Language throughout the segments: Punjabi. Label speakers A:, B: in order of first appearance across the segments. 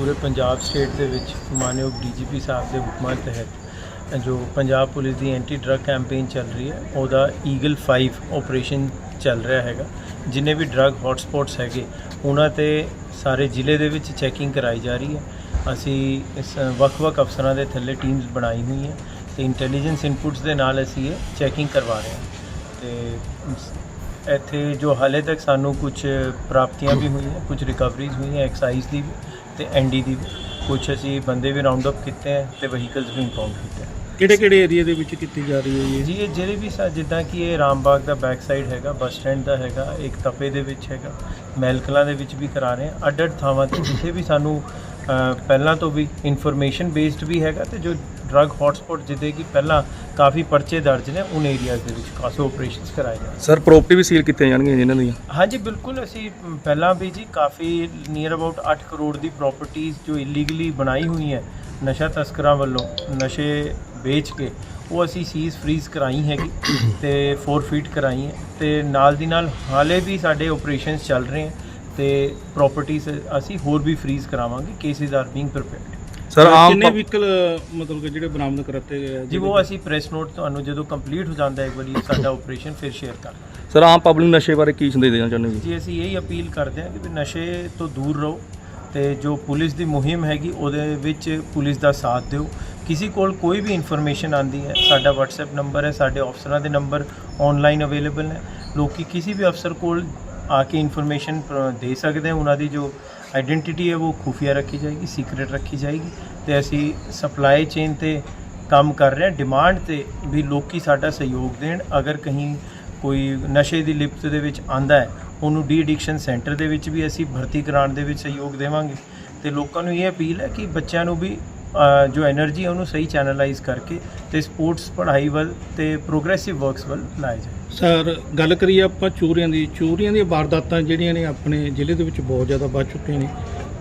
A: ਪੂਰੇ ਪੰਜਾਬ ਸਟੇਟ ਦੇ ਵਿੱਚ ਮਾਨਯੋਗ ਡੀਜੀਪੀ ਸਾਹਿਬ ਦੇ ਹੁਕਮਾਂ ਤਹਿਤ ਜੋ ਪੰਜਾਬ ਪੁਲਿਸ ਦੀ ਐਂਟੀ ਡਰੱਗ ਕੈਂਪੇਨ ਚੱਲ ਰਹੀ ਹੈ, ਉਹਦਾ ਈਗਲ 5 ਆਪਰੇਸ਼ਨ ਚੱਲ ਰਿਹਾ ਹੈਗਾ। ਜਿੰਨੇ ਵੀ ਡਰੱਗ ਹੌਟਸਪੌਟਸ ਹੈਗੇ, ਉਹਨਾਂ ਤੇ ਸਾਰੇ ਜ਼ਿਲ੍ਹੇ ਦੇ ਵਿੱਚ ਚੈਕਿੰਗ ਕਰਾਈ ਜਾ ਰਹੀ ਹੈ। ਅਸੀਂ ਇਸ ਵੱਖ-ਵੱਖ ਅਫਸਰਾਂ ਦੇ ਥੱਲੇ ਟੀਮਸ ਬਣਾਈ ਹੋਈ ਹੈ ਤੇ ਇੰਟੈਲੀਜੈਂਸ ਇਨਪੁਟਸ ਦੇ ਨਾਲ ਅਸੀਂ ਇਹ ਚੈਕਿੰਗ ਕਰਵਾ ਰਹੇ ਹਾਂ। ਤੇ ਇੱਥੇ ਜੋ ਹਾਲੇ ਤੱਕ ਸਾਨੂੰ ਕੁਝ ਪ੍ਰਾਪਤੀਆਂ ਵੀ ਹੋਈਆਂ ਕੁਝ ਰਿਕਵਰੀਜ਼ ਹੋਈਆਂ ਐਕਸਾਈਜ਼ ਦੀ ਵੀ ਤੇ ਐਨਡੀ ਦੀ ਕੁਝ ਅਸੀਂ ਬੰਦੇ ਵੀ ਰਾਉਂਡ ਅਪ ਕੀਤੇ ਹੈ ਤੇ ਵਹੀਕਲਸ ਵੀ ਇੰਪਾਊਂਡ ਕੀਤੇ ਹੈ
B: ਕਿਹੜੇ ਕਿਹੜੇ ਏਰੀਆ ਦੇ ਵਿੱਚ ਕੀਤੀ ਜਾ ਰਹੀ ਹੈ
A: ਜੀ ਇਹ? ਜਿਹੜੇ ਵੀ ਸਾ ਜਿੱਦਾਂ ਕਿ ਇਹ ਰਾਮਬਾਗ ਦਾ ਬੈਕ ਸਾਈਡ ਹੈਗਾ ਬੱਸ ਸਟੈਂਡ ਦਾ ਹੈਗਾ ਇੱਕ ਤਪੇ ਦੇ ਵਿੱਚ ਹੈਗਾ ਮਹਿਲਕਲਾਂ ਦੇ ਵਿੱਚ ਵੀ ਕਰਾ ਰਹੇ ਹਾਂ ਅੱਡ ਅੱਡ ਥਾਵਾਂ ਤੇ ਜਿੱਥੇ ਵੀ ਸਾਨੂੰ ਪਹਿਲਾਂ ਤੋਂ ਵੀ ਇਨਫੋਰਮੇਸ਼ਨ ਬੇਸਡ ਵੀ ਹੈਗਾ ਤੇ ਜੋ ਡਰੱਗ ਹੌਟਸਪੌਟ ਜਿਹਦੇ ਕਿ ਪਹਿਲਾਂ ਕਾਫੀ ਪਰਚੇ ਦਰਜ ਨੇ ਉਨ ਏਰੀਆਜ਼ ਦੇ ਵਿੱਚ ਕਾਫੀ ਆਪਰੇਸ਼ਨਸ ਕਰਾਏ ਜਾ
B: ਸਰ ਪ੍ਰੋਪਰਟੀ ਵੀ ਸੀਲ ਕੀਤੀਆਂ ਜਾਣਗੀਆਂ ਜਿਨ੍ਹਾਂ ਦੀਆਂ?
A: ਹਾਂਜੀ ਬਿਲਕੁਲ ਅਸੀਂ ਪਹਿਲਾਂ ਵੀ ਜੀ ਕਾਫੀ ਨੀਅਰ ਅਬਾਊਟ 8 ਕਰੋੜ ਦੀ ਪ੍ਰਾਪਰਟੀਆਂ ਜੋ ਇਲੀਗਲੀ ਬਣਾਈ ਹੋਈ ਹੈ ਨਸ਼ਾ ਤਸਕਰਾਂ ਵੱਲੋਂ ਨਸ਼ੇ ਵੇਚ ਕੇ ਉਹ ਅਸੀਂ ਸੀਜ਼ ਫ੍ਰੀਜ਼ ਕਰਾਈ ਹੈਗੀ ਤੇ ਫੋਰਫੀਟ ਕਰਾਈ ਹੈ ਤੇ ਨਾਲ ਦੀ ਨਾਲ ਹਾਲੇ ਵੀ ਸਾਡੇ ਆਪਰੇਸ਼ਨਸ ਚੱਲ ਰਹੇ ਹੈ। ਤੇ ਪ੍ਰਾਪਰਟੀਆਂ ਅਸੀਂ ਹੋਰ ਵੀ ਫ੍ਰੀਜ਼ ਕਰਾਵਾਂਗੇ cases are being prepared
B: sir ਆਮ
C: ਕਿੰਨੇ ਵਹੀਕਲ ਮਤਲਬ ਕਿ ਜਿਹੜੇ ਬਰਾਮਦ ਕਰਤੇ ਗਏ ਆ
A: ਜੀ ਉਹ ਅਸੀਂ ਪ੍ਰੈਸ ਨੋਟ ਤੁਹਾਨੂੰ ਜਦੋਂ ਕੰਪਲੀਟ ਹੋ ਜਾਂਦਾ ਹੈ ਇੱਕ ਵਾਰੀ ਸਾਡਾ ਆਪਰੇਸ਼ਨ ਫਿਰ ਸ਼ੇਅਰ ਕਰ
B: ਸਰ ਆਮ ਪਬਲਿਕ ਨਸ਼ੇ ਬਾਰੇ ਕੀ ਸੰਦੇਸ਼ ਦੇਣਾ ਚਾਹੁੰਦੇ ਜੀ?
A: ਅਸੀਂ ਇਹੀ ਅਪੀਲ ਕਰਦੇ ਹਾਂ ਕਿ ਨਸ਼ੇ ਤੋਂ ਦੂਰ ਰਹੋ ਤੇ ਜੋ ਪੁਲਿਸ ਦੀ ਮੁਹਿੰਮ ਹੈਗੀ ਉਹਦੇ ਵਿੱਚ ਪੁਲਿਸ ਦਾ ਸਾਥ ਦਿਓ। ਕਿਸੇ ਕੋਲ ਕੋਈ ਵੀ ਇਨਫੋਰਮੇਸ਼ਨ ਆਂਦੀ ਹੈ ਸਾਡਾ WhatsApp ਨੰਬਰ ਹੈ ਸਾਡੇ ਅਫਸਰਾਂ ਦੇ ਨੰਬਰ ਆਨਲਾਈਨ ਅਵੇਲੇਬਲ ਨੇ। ਲੋਕੀ ਕਿਸੇ ਵੀ ਅਫਸਰ ਕੋਲ ਆ ਕੇ ਇਨਫੋਰਮੇਸ਼ਨ ਦੇ ਸਕਦੇ ਹਾਂ। ਉਹਨਾਂ ਦੀ ਜੋ ਆਇਡੈਂਟੀਟੀ ਹੈ, ਉਹ ਖੁਫੀਆ ਰੱਖੀ ਜਾਏਗੀ ਸੀਕ੍ਰੀਟ ਰੱਖੀ ਜਾਏਗੀ ਤੇ ਅਸੀਂ ਸਪਲਾਈ ਚੇਨ ਤੇ ਕੰਮ ਕਰ ਰਹੇ ਹਾਂ। ਡਿਮਾਂਡ ਤੇ ਵੀ ਲੋਕੀ ਸਾਡਾ ਸਹਿਯੋਗ ਦੇਣ। ਅਗਰ ਕਹੀਂ ਕੋਈ ਨਸ਼ੇ ਦੀ ਲਿਪਤ ਦੇ ਵਿੱਚ ਆਂਦਾ ਹੈ, ਉਹਨੂੰ ਡੀ ਐਡਿਕਸ਼ਨ ਸੈਂਟਰ ਦੇ ਵਿੱਚ ਵੀ ਅਸੀਂ ਭਰਤੀ ਕਰਾਉਣ ਦੇ ਵਿੱਚ ਸਹਿਯੋਗ ਦੇਵਾਂਗੇ। ਤੇ ਲੋਕਾਂ ਨੂੰ ਇਹ ਅਪੀਲ ਹੈ ਕਿ ਬੱਚਿਆਂ ਨੂੰ ਵੀ ਜੋ એનર્ਜੀ ਉਹਨੂੰ ਸਹੀ ਚੈਨਲਾਈਜ਼ ਕਰਕੇ ਤੇ ਸਪੋਰਟਸ ਪੜ੍ਹਾਈ ਵੱਲ ਤੇ ਪ੍ਰੋਗਰੈਸਿਵ ਵਰਕਸ ਵੱਲ ਲਾਇਆ ਜਾਏ।
C: ਸਰ ਗੱਲ ਕਰੀਏ ਆਪਾਂ ਚੋਰੀਆਂ ਦੀ। ਚੋਰੀਆਂ ਦੀਆਂ ਵਾਰਦਾਤਾਂ ਜਿਹੜੀਆਂ ਨੇ ਆਪਣੇ ਜ਼ਿਲ੍ਹੇ ਦੇ ਵਿੱਚ ਬਹੁਤ ਜ਼ਿਆਦਾ ਵੱਧ ਚੁੱਕੀਆਂ ਨੇ।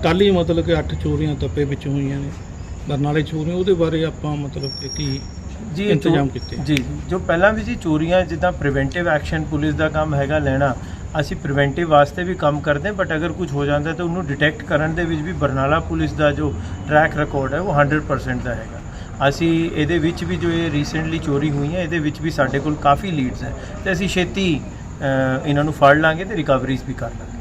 C: ਕੱਲ੍ਹ ਹੀ ਮਤਲਬ ਕਿ 8 ਚੋਰੀਆਂ ਤੱਪੇ ਵਿੱਚ ਹੋਈਆਂ ਨੇ। ਬਰਨਾਲੇ ਚੋਰੀਆਂ ਉਹਦੇ ਬਾਰੇ ਆਪਾਂ ਮਤਲਬ ਕਿ ਕੀ
A: ਜੀ
C: ਇੰਤਜ਼ਾਮ ਕੀਤੇ।
A: ਜੀ ਜੀ ਪਹਿਲਾਂ ਵੀ ਜੀ ਚੋਰੀਆਂ ਜਿੱਦਾਂ ਪ੍ਰੀਵੈਂਟਿਵ ਐਕਸ਼ਨ ਪੁਲਿਸ ਦਾ ਕੰਮ ਹੈਗਾ ਲੈਣਾ ਅਸੀਂ ਪ੍ਰੀਵੈਂਟਿਵ ਵਾਸਤੇ ਵੀ ਕੰਮ ਕਰਦੇ ਹਾਂ ਬਟ ਅਗਰ ਕੁਝ ਹੋ ਜਾਂਦਾ ਤਾਂ ਉਹਨੂੰ ਡਿਟੈਕਟ ਕਰਨ ਦੇ ਵਿੱਚ ਵੀ ਬਰਨਾਲਾ ਪੁਲਿਸ ਦਾ ਜੋ ਟਰੈਕ ਰਿਕਾਰਡ ਹੈ ਉਹ 100% ਦਾ ਹੈਗਾ। ਅਸੀਂ ਇਹਦੇ ਵਿੱਚ ਵੀ ਜੋ ਇਹ ਰੀਸੈਂਟਲੀ ਚੋਰੀ ਹੋਈ ਹੈ, ਇਹਦੇ ਵਿੱਚ ਵੀ ਸਾਡੇ ਕੋਲ ਕਾਫੀ ਲੀਡਸ ਹੈ ਤੇ ਅਸੀਂ ਛੇਤੀ ਇਹਨਾਂ ਨੂੰ ਫੜ ਲਾਂਗੇ ਤੇ ਰਿਕਵਰੀਜ਼ ਵੀ ਕਰ ਲਾਂਗੇ।